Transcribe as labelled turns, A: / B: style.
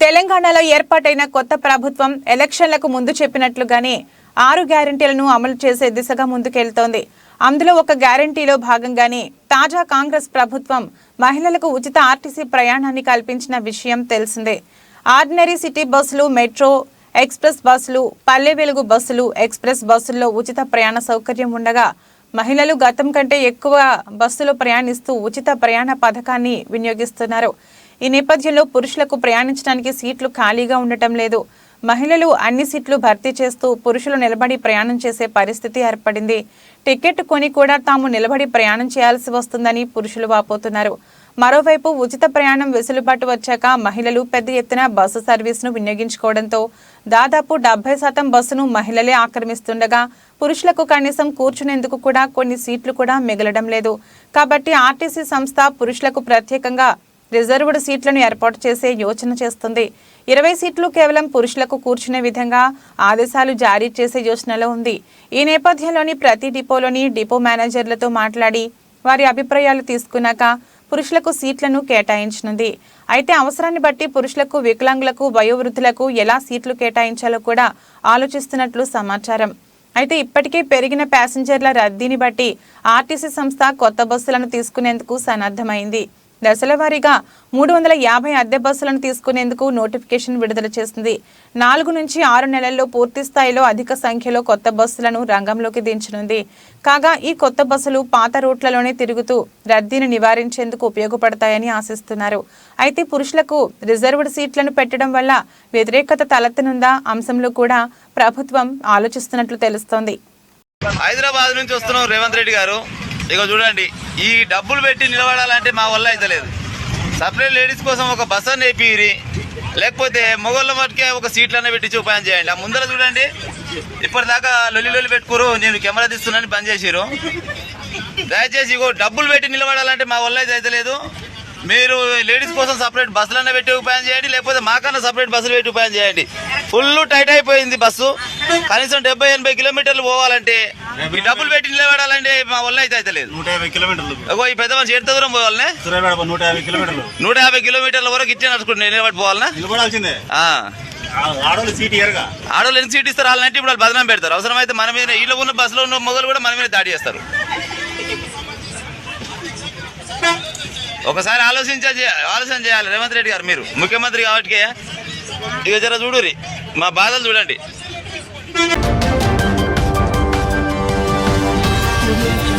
A: తెలంగాణలో ఏర్పాటైన కొత్త ప్రభుత్వం ఎలక్షన్లకు ముందు చెప్పినట్లుగానే ఆరు గ్యారంటీలను అమలు చేసే దిశగా ముందుకెళ్తోంది. అందులో ఒక గ్యారంటీలో భాగంగానే తాజా కాంగ్రెస్ ప్రభుత్వం మహిళలకు ఉచిత ఆర్టీసీ ప్రయాణాన్ని కల్పించిన విషయం తెలిసిందే. ఆర్డినరీ సిటీ బస్సులు మెట్రో ఎక్స్ప్రెస్ బస్సులు పల్లె వెలుగు బస్సులు ఎక్స్ప్రెస్ బస్సుల్లో ఉచిత ప్రయాణ సౌకర్యం ఉండగా మహిళలు గతం కంటే ఎక్కువ బస్సులో ప్రయాణిస్తూ ఉచిత ప్రయాణ పథకాన్ని వినియోగిస్తున్నారు. ఈ నేపథ్యంలో పురుషులకు ప్రయాణించడానికి సీట్లు ఖాళీగా ఉండటం లేదు. మహిళలు అన్ని సీట్లు భర్తీ చేస్తూ పురుషులు నిలబడి ప్రయాణం చేసే పరిస్థితి ఏర్పడింది. టికెట్ కొని కూడా తాము నిలబడి ప్రయాణం చేయాల్సి వస్తుందని పురుషులు వాపోతున్నారు. మరోవైపు ఉచిత ప్రయాణం వెసులుబాటు వచ్చాక మహిళలు పెద్ద ఎత్తున బస్సు సర్వీసును వినియోగించుకోవడంతో దాదాపు డెబ్బై శాతం బస్సును మహిళలే ఆక్రమిస్తుండగా పురుషులకు కనీసం కూర్చునేందుకు కూడా కొన్ని సీట్లు కూడా మిగలడం లేదు. కాబట్టి ఆర్టీసీ సంస్థ పురుషులకు ప్రత్యేకంగా రిజర్వ్డ్ సీట్లను ఏర్పాటు చేసే యోచన చేస్తుంది. ఇరవై సీట్లు కేవలం పురుషులకు కూర్చునే విధంగా ఆదేశాలు జారీ చేసే యోచనలో ఉంది. ఈ నేపథ్యంలోని ప్రతి డిపోలోని డిపో మేనేజర్లతో మాట్లాడి వారి అభిప్రాయాలు తీసుకున్నాక పురుషులకు సీట్లను కేటాయించనుంది. అయితే అవసరాన్ని బట్టి పురుషులకు వికలాంగులకు వయోవృద్ధులకు ఎలా సీట్లు కేటాయించాలో కూడా ఆలోచిస్తున్నట్లు సమాచారం. అయితే ఇప్పటికే పెరిగిన ప్యాసింజర్ల రద్దీని బట్టి ఆర్టీసీ సంస్థ కొత్త బస్సులను తీసుకునేందుకు సన్నద్ధమైంది. దశల వారీగా మూడు వందల యాభై అద్దె బస్సులను తీసుకునేందుకు నోటిఫికేషన్ విడుదల చేసింది. నాలుగు నుంచి ఆరు నెలల్లో పూర్తి స్థాయిలో అధిక సంఖ్యలో కొత్త బస్సులను రంగంలోకి దించనుంది. కాగా ఈ కొత్త బస్సులు పాత రూట్లలోనే తిరుగుతూ రద్దీని నివారించేందుకు ఉపయోగపడతాయని ఆశిస్తున్నారు. అయితే పురుషులకు రిజర్వ్డ్ సీట్లను పెట్టడం వల్ల వ్యతిరేకత తలెత్తనుందా అంశంలో కూడా ప్రభుత్వం ఆలోచిస్తున్నట్లు తెలుస్తోంది.
B: హైదరాబాద్ నుంచి వస్తున్నాం రేవంత్ రెడ్డి గారు. ఇక చూడండి ఈ డబ్బులు పెట్టి నిలబడాలంటే మా వల్ల అయితే లేదు. సపరేట్ లేడీస్ కోసం ఒక బస్ అని వేపిరి లేకపోతే మొగోళ్ళ మటుకే ఒక సీట్లనే పెట్టి ఉపాయం చేయండి. ఆ ముందర చూడండి ఇప్పటిదాకా లొల్లి లొల్లి పెట్టుకోరు నేను కెమెరా తీస్తున్నాను బంద్ చేసిరు దయచేసి ఇగో డబ్బులు పెట్టి నిలబడాలంటే మా వల్ల అయితే అయితే లేదు. మీరు లేడీస్ కోసం సపరేట్ బస్సులన్నా పెట్టి ఉపాయం చేయండి లేకపోతే మాకన్నా సపరేట్ బస్సులు పెట్టి ఉపాయం చేయండి. ఫుల్ టైట్ అయిపోయింది బస్సు. కనీసం డెబ్బై ఎనభై కిలోమీటర్లు పోవాలంటే ఈ డబ్బులు పెట్టి నిలబడాలంటే మా వల్ల అయితే అయితే లేదు.
C: నూట యాభై కిలోమీటర్లు.
B: ఈ పెద్ద మనిషి ఎంత దూరం పోవాలనే?
C: నూట యాభై కిలోమీటర్లు.
B: నూట యాభై కిలోమీటర్ల వరకు ఇచ్చే నడుచుకుంటు నిలబడి పోవాలనా?
C: నిలబడాల్సిందే.
B: ఆ.
C: ఆ- ఆడవాళ్ళు సీట్ ఇయర్గా
B: సీట్ ఇస్తారు? వాళ్ళంటే ఇప్పుడు వాళ్ళు బదనాం పెడతారు. అవసరమైతే మన మీద వీళ్ళు ఉన్న బస్సులో ఉన్న మొగలు కూడా మన మీద దాడి చేస్తారు. ఒకసారి ఆలోచించ ఆలోచన చేయాలి. రేవంత్ రెడ్డి గారు మీరు. ముఖ్యమంత్రి కాబట్టి ఇక జర చూడురి మా బాధలు చూడండి. Remove